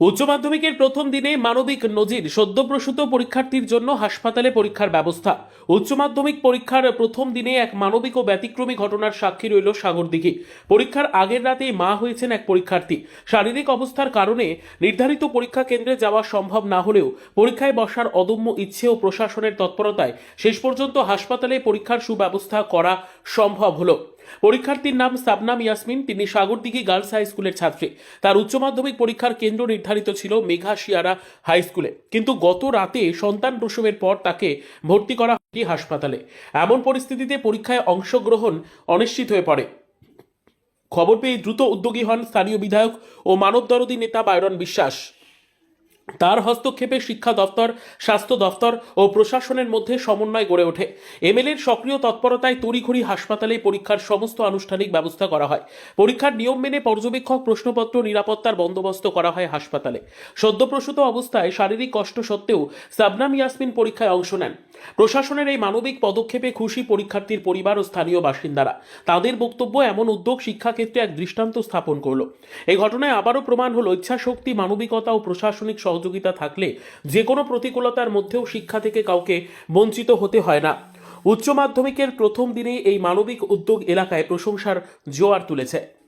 উচ্চ মাধ্যমিকের প্রথম দিনে মানবিক নজির সদ্যপ্রসূত পরীক্ষার্থীর জন্য হাসপাতালে পরীক্ষার ব্যবস্থা। উচ্চ মাধ্যমিক পরীক্ষার প্রথম দিনে এক মানবিক ও ব্যতিক্রমী ঘটনার সাক্ষী রইল সাগরদিঘি। পরীক্ষার আগের রাতেই মা হয়েছেন এক পরীক্ষার্থী। শারীরিক অবস্থার কারণে নির্ধারিত পরীক্ষা কেন্দ্রে যাওয়া সম্ভব না হলেও পরীক্ষায় বসার অদম্য ইচ্ছে ও প্রশাসনের তৎপরতায় শেষ পর্যন্ত হাসপাতালে পরীক্ষার সুব্যবস্থা করা সম্ভব হলো। পরীক্ষার্থীর নাম সাবনাম ইয়াসমিন, তিনি সাগরদিঘি গার্লস হাই স্কুলের ছাত্রী। তার উচ্চ মাধ্যমিক পরীক্ষার কেন্দ্র নির্ধারিত ছিল মেঘা শিয়ারা হাই স্কুলে। কিন্তু গত রাতে সন্তান প্রসবের পর তাকে ভর্তি করা হয়নি হাসপাতালে। এমন পরিস্থিতিতে পরীক্ষায় অংশগ্রহণ অনিশ্চিত হয়ে পড়ে। খবর পেয়ে দ্রুত উদ্যোগী হন স্থানীয় বিধায়ক ও মানবদরদী নেতা বায়রন বিশ্বাস। তার হস্তক্ষেপে শিক্ষা দপ্তর স্বাস্থ্য দপ্তর ও প্রশাসনের মধ্যে সমন্বয় গড়ে ওঠে। এমএলএর সক্রিয় তৎপরতায় তড়িঘড়ি হাসপাতালে পরীক্ষার সমস্ত আনুষ্ঠানিক ব্যবস্থা করা হয়। পরীক্ষার নিয়ম মেনে পর্যবেক্ষক প্রশ্নপত্র নিরাপত্তার বন্দোবস্ত করা হয় হাসপাতালে। সদ্যপ্রসূত অবস্থায় শারীরিক কষ্ট সত্ত্বেও সাবনাম ইয়াসমিন পরীক্ষায় অংশ নেন। প্রশাসনের এই মানবিক পদক্ষেপে খুশি পরীক্ষার্থীর পরিবার ও স্থানীয় বাসিন্দারা। তাদের বক্তব্য এমন উদ্যোগ শিক্ষাক্ষেত্রে এক দৃষ্টান্ত স্থাপন করল। এই ঘটনায় আবারও প্রমাণ হলো ইচ্ছাশক্তি, মানবিকতা ও প্রশাসনিক সহযোগিতা থাকলে যে কোনো প্রতিকূলতার মধ্যেও শিক্ষা থেকে কাউকে বঞ্চিত হতে হয় না। উচ্চ মাধ্যমিকের প্রথম দিনেই এই মানবিক উদ্যোগ এলাকায় প্রশংসার জোয়ার তুলেছে।